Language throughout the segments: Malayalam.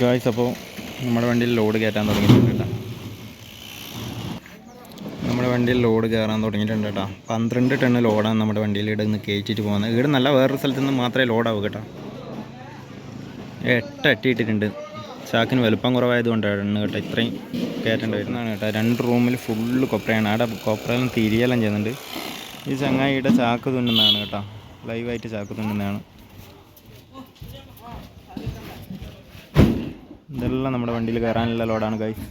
ഗായ്സ് അപ്പോൾ നമ്മുടെ വണ്ടിയിൽ ലോഡ് കയറ്റാൻ തുടങ്ങിയിട്ടുണ്ട് കേട്ടോ. നമ്മുടെ വണ്ടിയിൽ ലോഡ് കയറാൻ തുടങ്ങിയിട്ടുണ്ട് കേട്ടോ. പന്ത്രണ്ട് ടണ് ലോഡാണ് നമ്മുടെ വണ്ടിയിൽ ഇവിടെ നിന്ന് കയറ്റിയിട്ട് പോകുന്നത്. ഇവിടെ നല്ല വേറൊരു സ്ഥലത്ത് നിന്ന് മാത്രമേ ലോഡാവൂ കേട്ടോ. എട്ട് എട്ടിയിട്ടിട്ടുണ്ട് ചാക്കിന് വലുപ്പം കുറവായതുകൊണ്ടാണ് കേട്ടോ ഇത്രയും കയറ്റേണ്ടി വരുന്നതാണ് കേട്ടോ. രണ്ട് റൂമിൽ ഫുള്ള് കൊപ്രയാണ്. അവിടെ കൊപ്രയെല്ലാം തിരിയെല്ലാം ചെയ്യുന്നുണ്ട്. ഈ ചങ്ങായിയുടെ ചാക്ക് തുന്നുന്നതാണ് കേട്ടോ. ലൈവായിട്ട് ചാക്ക് തുന്നുന്നതാണ്. ഇതെല്ലാം നമ്മുടെ വണ്ടിയിൽ കയറാനുള്ള ലോഡാണ് ഗൈസ്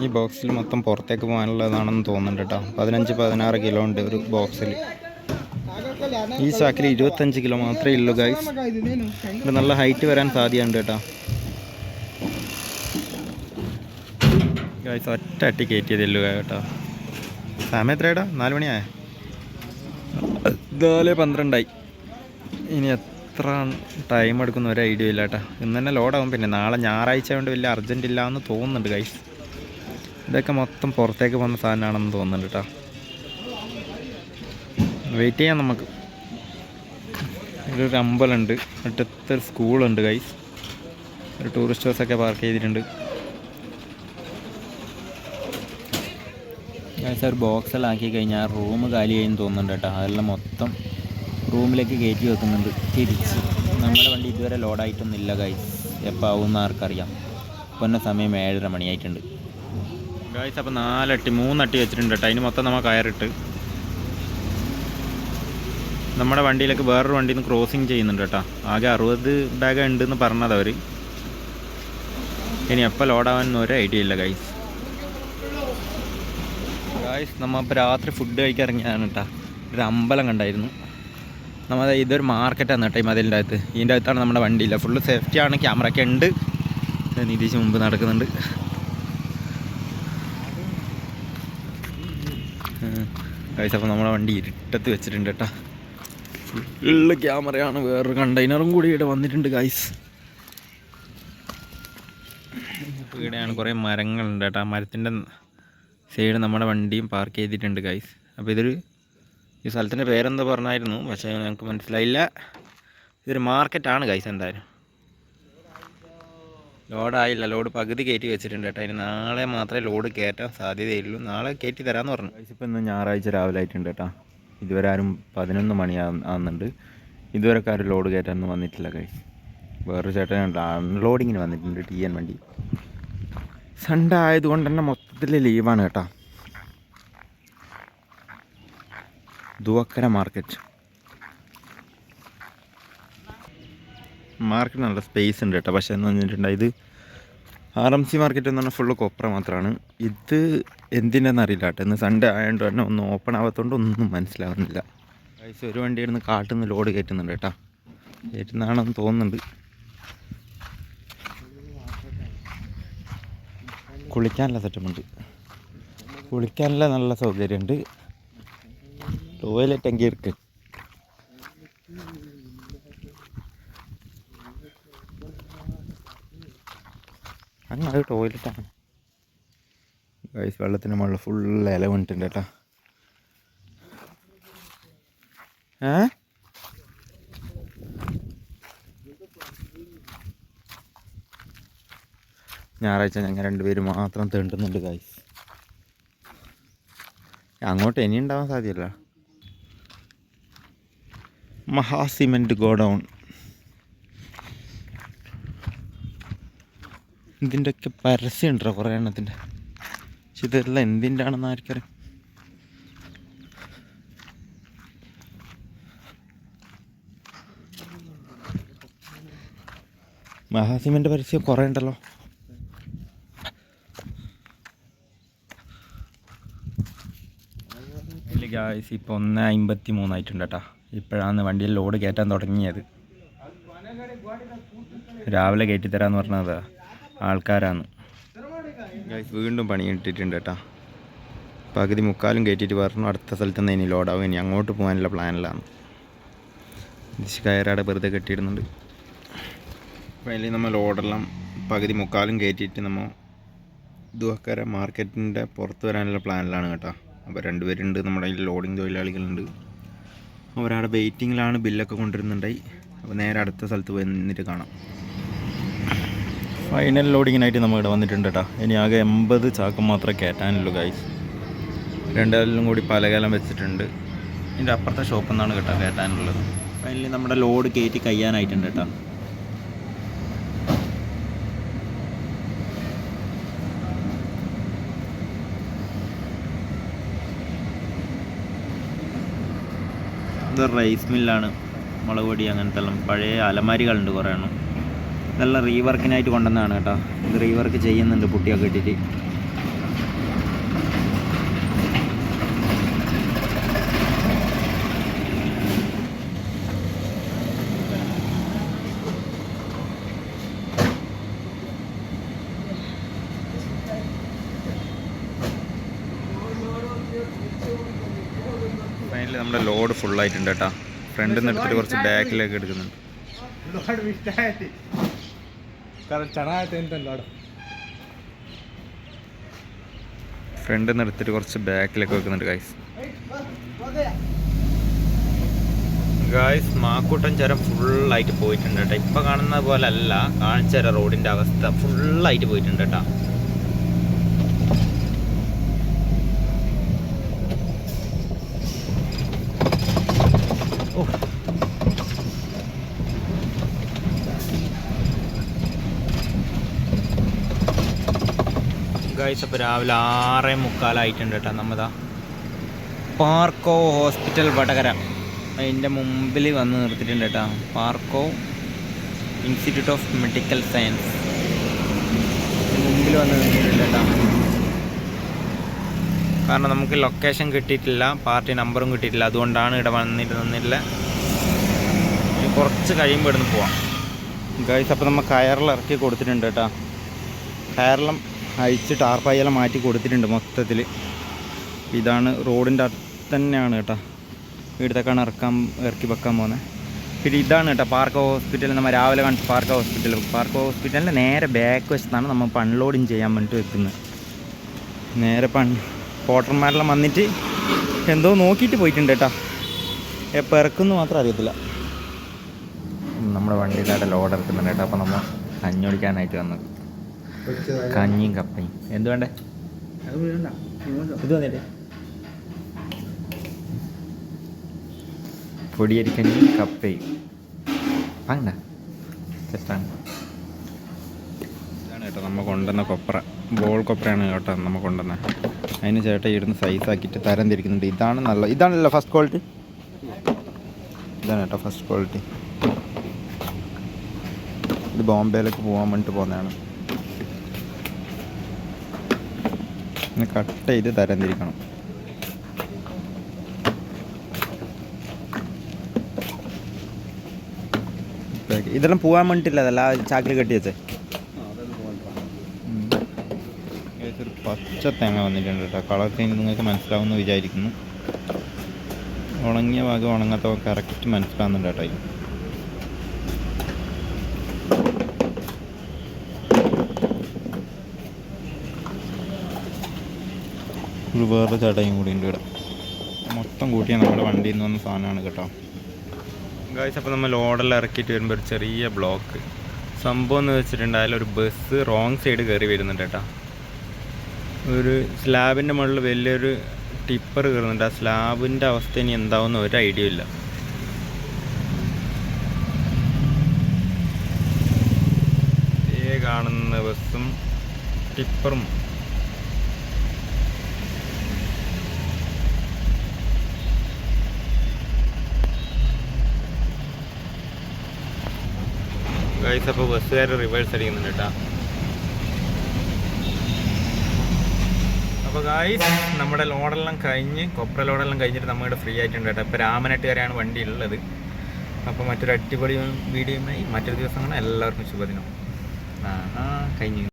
ഈ ബോക്സിൽ മൊത്തം പുറത്തേക്ക് പോകാനുള്ളതാണെന്ന് തോന്നുന്നുണ്ട് കേട്ടോ പതിനഞ്ച് പതിനാറ് കിലോ ഉണ്ട് ഒരു ബോക്സിൽ ഈ ചാക്കിൽ ഇരുപത്തഞ്ച് കിലോ മാത്രമേ ഉള്ളൂ ഗൈസ് ഇവിടെ നല്ല ഹൈറ്റ് വരാൻ സാധ്യതയുണ്ട് കേട്ടോ ഗൈസ് ഒറ്റ അട്ടി കയറ്റിയതല്ലോ കേട്ടോ. സമയം എത്രയാടാ നാല് മണിയായ? നാല് പന്ത്രണ്ടായി. ഇനി എത്ര ടൈം എടുക്കുന്ന ഒരു ഐഡിയ ഇല്ല കേട്ടോ ഇന്ന് തന്നെ ലോഡാവും പിന്നെ. നാളെ ഞായറാഴ്ച കൊണ്ട് വലിയ അർജന്റ് ഇല്ല എന്ന് തോന്നുന്നുണ്ട് ഗൈസ് ഇതൊക്കെ മൊത്തം പുറത്തേക്ക് വന്ന സാധനമാണെന്ന് തോന്നുന്നുണ്ട് കേട്ടോ വെയിറ്റ് ചെയ്യാം നമുക്ക്. ഒരു അമ്പലമുണ്ട് അടുത്തൊരു സ്കൂളുണ്ട് ഗൈസ് ഒരു ടൂറിസ്റ്റ് ബസ്സൊക്കെ പാർക്ക് ചെയ്തിട്ടുണ്ട്. ഗൈസ് ഒരു ബോക്സിലാക്കി കഴിഞ്ഞാൽ റൂം കാലി ചെയ്യുന്നു തോന്നുന്നുണ്ട് കേട്ടോ അതെല്ലാം മൊത്തം റൂമിലേക്ക് കയറ്റി വെക്കുന്നുണ്ട്. തിരിച്ച്. നമ്മുടെ വണ്ടി ഇതുവരെ ലോഡായിട്ടൊന്നുമില്ല ഗൈസ് എപ്പോൾ ആവുമെന്ന് ആർക്കറിയാം. ഇപ്പോൾ തന്നെ സമയം ഏഴര മണിയായിട്ടുണ്ട്. ഗൈസ് അപ്പോൾ നാലട്ടി മൂന്നട്ടി വെച്ചിട്ടുണ്ട് കേട്ടോ അതിന് മൊത്തം നമ്മൾ കയറിട്ട്. നമ്മുടെ വണ്ടിയിലേക്ക് വേറൊരു വണ്ടിയിൽ നിന്ന് ക്രോസിങ് ചെയ്യുന്നുണ്ട് കേട്ടോ ആകെ അറുപത് ബാഗ് ഉണ്ടെന്ന് പറഞ്ഞത് അവർ ഇനി എപ്പോൾ ലോഡാവാനൊന്നും ഒരു ഐഡിയ ഇല്ല ഗൈസ് ഗൈസ് നമ്മൾ ഇപ്പോൾ രാത്രി ഫുഡ് കഴിക്കാൻ ഇറങ്ങിയതാണ് കേട്ടോ ഒരു അമ്പലം കണ്ടായിരുന്നു. നമ്മൾ ഇതൊരു മാർക്കറ്റാണ് കേട്ടോ ഈ മതിലിന്റെ അകത്ത്. ഇതിന്റെ അകത്താണ് നമ്മുടെ വണ്ടി വണ്ടിയില്ല ഫുള്ള് സേഫ്റ്റിയാണ് ക്യാമറ ഒക്കെ ഉണ്ട്. നിതീഷ് മുമ്പ് നടക്കുന്നുണ്ട്. കഴിച്ച അപ്പോൾ നമ്മുടെ വണ്ടി ഇരുട്ടത്ത് വെച്ചിട്ടുണ്ട് കേട്ടോ. ഫുള്ള് ക്യാമറയാണ് വേറൊരു കണ്ടെയ്നറും കൂടി ഇവിടെ വന്നിട്ടുണ്ട് ഗൈസ് ഇവിടെയാണ് കുറേ മരങ്ങളുണ്ട് കേട്ടോ. ആ മരത്തിന്റെ സൈഡ് നമ്മുടെ വണ്ടിയും പാർക്ക് ചെയ്തിട്ടുണ്ട് ഗൈസ് അപ്പോൾ ഇതൊരു ഈ സ്ഥലത്തിന്റെ പേരെന്താ പറഞ്ഞായിരുന്നു? പക്ഷേ ഞങ്ങൾക്ക് മനസ്സിലായില്ല. ഇതൊരു മാർക്കറ്റാണ് ഗൈസ് എന്തായാലും. ലോഡായില്ല ലോഡ് പകുതി കയറ്റി വെച്ചിട്ടുണ്ട് കേട്ടോ. അതിന് നാളെ മാത്രമേ ലോഡ് കയറ്റാൻ സാധ്യതയുള്ളൂ. നാളെ കയറ്റി തരാമെന്ന് പറഞ്ഞു. ഇപ്പോൾ ഇന്ന് ഞായറാഴ്ച രാവിലെ ആയിട്ടുണ്ട് കേട്ടോ. ഇതുവരെ ആരും പതിനൊന്ന് മണി ആവുന്നുണ്ട്. ഇതുവരെ ആരും ലോഡ് കയറ്റാനൊന്നും വന്നിട്ടില്ല കൈസ് വേറൊരു ചേട്ടൻ അൺലോഡിങ്ങിന് വന്നിട്ടുണ്ട് ടി എൻ വണ്ടി. സൺഡേ ആയതുകൊണ്ട് തന്നെ മൊത്തത്തിൽ ലീവാണ് കേട്ടോ. ദുവക്കര മാർക്കറ്റ് മാർക്കറ്റ് നല്ല സ്പേസ് ഉണ്ട് കേട്ടോ. പക്ഷേ എന്ന് പറഞ്ഞിട്ടുണ്ടെങ്കിൽ ഇത് ആർ എം സി മാർക്കറ്റ് എന്ന് പറഞ്ഞാൽ ഫുള്ള് കൊപ്ര മാത്രമാണ് ഇത് എന്തിന്റെന്ന് അറിയില്ല കേട്ടോ. ഇന്ന് സൺഡേ ആയതുകൊണ്ട് തന്നെ ഒന്നും ഓപ്പൺ ആവാത്തതുകൊണ്ട് ഒന്നും മനസ്സിലാവുന്നില്ല. പൈസ ഒരു വണ്ടി ഇടുന്ന് കാട്ടിൽ നിന്ന് ലോഡ് കയറ്റുന്നുണ്ട് കേട്ടോ. കയറ്റുന്നതാണെന്ന് തോന്നുന്നുണ്ട്. കുളിക്കാനുള്ള സെറ്റപ്പുണ്ട് കുളിക്കാനുള്ള നല്ല സൗകര്യമുണ്ട്. டாய்லெட் அங்கே இருக்கு അങ്ങ് അത് ടോയ്ലറ്റാണ് ഗൈസ് വെള്ളത്തിന് മുകളിൽ ഫുൾ ഇല വീണിട്ടുണ്ട് കേട്ടോ. ഏ? ഞായറാഴ്ച ഞങ്ങൾ രണ്ടുപേരും മാത്രം തേണ്ടുന്നുണ്ട് ഗൈസ് അങ്ങോട്ട് ഇനി ഉണ്ടാവാൻ സാധ്യല്ല മഹാ സിമെന്റ് ഗോഡൗൺ. ഇതിന്റെയൊക്കെ പരസ്യം ഉണ്ടോ കുറേ എണ്ണത്തിന്റെ. പക്ഷെ ഇതെല്ലാം എന്തിന്റെ ആണെന്ന് ആർക്കറിയാം. മഹാ സിമെന്റ് പരസ്യം കുറേ ഉണ്ടല്ലോ. ഗായ്സ് ഇപ്പോൾ ഒന്ന് അമ്പത്തി മൂന്നായിട്ടുണ്ട് കേട്ടോ. ഇപ്പോഴാണ് വണ്ടിയിൽ ലോഡ് കയറ്റാൻ തുടങ്ങിയത്. രാവിലെ കയറ്റി തരാമെന്ന് പറഞ്ഞത്. ആൾക്കാരാണ്. വീണ്ടും പണി കിട്ടിയിട്ടുണ്ട് കേട്ടോ. പകുതി മുക്കാലും കയറ്റിയിട്ട് പറഞ്ഞു അടുത്ത സ്ഥലത്ത് നിന്ന് ഇനി ലോഡാവും. ഇനി അങ്ങോട്ട് പോകാനുള്ള പ്ലാനിലാണ്. കയറാടെ വെറുതെ കെട്ടിയിടുന്നുണ്ട്. അതിൽ നമ്മൾ ലോഡെല്ലാം പകുതി മുക്കാലും കയറ്റിയിട്ട് നമ്മൾ ദുഹക്കര മാർക്കറ്റിന്റെ പുറത്ത് വരാനുള്ള പ്ലാനിലാണ് കേട്ടോ. അപ്പോൾ രണ്ടുപേരുണ്ട് നമ്മുടെ അതിൽ ലോഡിങ് തൊഴിലാളികളുണ്ട്. അവരവിടെ വെയിറ്റിങ്ങിലാണ് ബില്ലൊക്കെ കൊണ്ടുവരുന്നുണ്ടായി. അപ്പോൾ നേരെ അടുത്ത സ്ഥലത്ത് പോയി നിന്നിട്ട് കാണാം. ഫൈനൽ ലോഡിങ്ങിനായിട്ട് നമ്മൾ ഇവിടെ വന്നിട്ടുണ്ട് കേട്ടോ ഇനി ആകെ എൺപത് ചാക്ക് മാത്രമേ കയറ്റാനുള്ളൂ ഗൈസ് രണ്ടാലും കൂടി പലകാലം വെച്ചിട്ടുണ്ട്. ഇതിന്റെ അപ്പുറത്തെ ഷോപ്പിൽ നിന്നാണ് കേട്ടോ കയറ്റാനുള്ളത്. ഫൈനലി നമ്മുടെ ലോഡ് കയറ്റി കഴിയാനായിട്ടുണ്ട് കേട്ടോ ഇത് റൈസ് മില്ലാണ്. മുളക് പൊടി അങ്ങനത്തെ എല്ലാം. പഴയ അലമാരികളുണ്ട് കുറേ എണ്ണം. ഇതെല്ലാം റീവർക്കിനായിട്ട് കൊണ്ടുവന്നതാണ് കേട്ടോ. ഇത് റീവർക്ക് ചെയ്യുന്നുണ്ട് പുട്ടിയൊക്കെ ഇട്ടിട്ട്. സൈഡിൽ നമ്മുടെ ലോഡ് ഫുള്ളായിട്ടുണ്ട് കേട്ടോ. ഫ്രണ്ടിൽ നിന്ന് എടുത്തിട്ട് കുറച്ച് ബാക്കിലേക്ക് എടുക്കുന്നുണ്ട്. ഫ്രണ്ടിൽ നിന്ന് എടുത്തിട്ട് കുറച്ച് ബാക്കിലേക്ക് വെക്കുന്നുണ്ട് ഗായ്സ് ഗായ്സ് ചരം ഫുൾ ഫുള്ളായിട്ട് പോയിട്ടുണ്ട് കേട്ടോ. ഇപ്പൊ കാണുന്ന പോലെ അല്ല കാണിച്ചര റോഡിന്റെ അവസ്ഥ. ഫുള്ളായിട്ട് പോയിട്ടുണ്ട് കേട്ടോ. ഗൈസ് അപ്പോൾ രാവിലെ ആറേ മുക്കാലായിട്ടുണ്ട് കേട്ടോ നമ്മതാ. പാർക്കോ ഹോസ്പിറ്റൽ വടകര. അതിന്റെ മുമ്പിൽ വന്ന് നിർത്തിയിട്ടുണ്ട് കേട്ടോ. Parco institute of medical science. മുമ്പിൽ വന്ന് നിർത്തിയിട്ടുണ്ട് കേട്ടോ. കാരണം നമുക്ക് ലൊക്കേഷൻ കിട്ടിയിട്ടില്ല പാർട്ടി നമ്പറും കിട്ടിയിട്ടില്ല. അതുകൊണ്ടാണ് ഇവിടെ വന്നിട്ട് നിന്നില്ല കുറച്ച് കഴിയുമ്പോൾ ഇവിടുന്ന് പോവാം. ഗൈസ് അപ്പോൾ നമ്മൾ കയറിൽ ഇറക്കി കൊടുത്തിട്ടുണ്ട് കേട്ടോ. കയറെല്ലാം അഴിച്ച് ടാർപ്പായെല്ലാം മാറ്റി കൊടുത്തിട്ടുണ്ട് മൊത്തത്തിൽ. ഇതാണ് റോഡിന്റെ അടുത്ത് തന്നെയാണ് കേട്ടോ. ഇവിടത്തേക്കാണ് ഇറക്കാൻ ഇറക്കി വെക്കാൻ പോകുന്നത് പിന്നെ ഇതാണ് കേട്ടോ പാർക്ക് ഹോസ്പിറ്റൽ നമ്മൾ രാവിലെ കാണിച്ച പാർക്ക് ഹോസ്പിറ്റൽ. പാർക്ക് ഹോസ്പിറ്റലിന്റെ നേരെ ബാക്ക് വശത്താണ് നമ്മൾ പൺലോഡിങ് ചെയ്യാൻ വേണ്ടിയിട്ട് വെക്കുന്നത്. നേരെ പൺ പോട്ടർമാരെല്ലാം വന്നിട്ട് എന്തോ നോക്കിയിട്ട് പോയിട്ടുണ്ട് കേട്ടോ. എപ്പോൾ ഇറക്കുമെന്ന് മാത്രം അറിയത്തില്ല. നമ്മുടെ വണ്ടിയിലായിട്ട് ലോഡ് ഇറക്കുന്നുണ്ട് കേട്ടോ. അപ്പോൾ നമ്മൾ കഞ്ഞൊടിക്കാനായിട്ട് വന്നത്. കഞ്ഞിയും കപ്പയും എന്ത് വേണ്ടേ? ഇത് വന്നിട്ടേ. പൊടിയരിക്കഞ്ഞി കപ്പയും. വാങ്ങണ്ട. തെറ്റാണ് ഇതാണ് കേട്ടോ നമ്മൾ കൊണ്ടുവന്ന കൊപ്ര. ബോൾ കൊപ്രയാണ് കേട്ടോ നമ്മൾ കൊണ്ടുവന്ന. അതിന് ചേട്ടൻ ഇടുന്ന് സൈസാക്കിയിട്ട് തരം തിരിക്കുന്നുണ്ട് ഇതാണ് നല്ല ഇതാണല്ലോ ഫസ്റ്റ് ക്വാളിറ്റി ഇതാണ് കേട്ടോ ഫസ്റ്റ് ക്വാളിറ്റി ഇത് ബോംബെയിലേക്ക് പോകാൻ വേണ്ടിയിട്ട് പോകുന്നതാണ്. കട്ട് ചെയ്ത് തരംതിരിക്കണം. ഇതെല്ലാം പോകാൻ വേണ്ടിട്ടില്ല അതല്ല ചാക്കിൽ കെട്ടി വെച്ചേ. ഒരു പച്ച തേങ്ങ വന്നിട്ടുണ്ട് കേട്ടോ. കളർ ചേഞ്ച് നിങ്ങൾക്ക് മനസ്സിലാവുമെന്ന് വിചാരിക്കുന്നു. ഉണങ്ങിയ ഭാഗം ഉണങ്ങാത്ത കറക്റ്റ് മനസ്സിലാവുന്നുണ്ട് കേട്ടോ ഇത്. ഒരു വേറെ ചേട്ടയും കൂടി ഉണ്ട് ഇവിടെ. മൊത്തം കൂട്ടിയ നമ്മുടെ വണ്ടിയിൽ നിന്ന് വന്ന സാധനമാണ് കേട്ടോ. ഗായ്സ് അപ്പോൾ നമ്മൾ ലോഡെല്ലാം ഇറക്കിയിട്ട് വരുമ്പോൾ ഒരു ചെറിയ ബ്ലോക്ക് സംഭവം എന്ന് വെച്ചിട്ടുണ്ടായാലും ഒരു ബസ് റോങ് സൈഡ് കയറി വരുന്നുണ്ട് കേട്ടോ. ഒരു സ്ലാബിന്റെ മുകളിൽ വലിയൊരു ടിപ്പർ കയറുന്നുണ്ട്. ആ സ്ലാബിന്റെ അവസ്ഥ ഇനി എന്താവുന്ന ഒരു ഐഡിയ ഇല്ല. കാണുന്ന ബസ്സും ടിപ്പറും ഗൈസ് അപ്പോൾ ബസ്സുകാർ റിവേഴ്സ് അടിക്കുന്നുണ്ട് കേട്ടോ. അപ്പോൾ ഗായ്സ് നമ്മുടെ ലോഡെല്ലാം കഴിഞ്ഞ് കൊപ്ര ലോഡെല്ലാം കഴിഞ്ഞിട്ട് നമ്മുടെ ഫ്രീ ആയിട്ടുണ്ട് കേട്ടോ. ഇപ്പോൾ രാമനാട്ടുകാരാണ് വണ്ടി ഉള്ളത് അപ്പോൾ മറ്റൊരു അടിപൊളി വീഡിയോയുമായി മറ്റൊരു ദിവസം കാണാം എല്ലാവർക്കും ശുഭദിനം. ആ കഴിഞ്ഞു.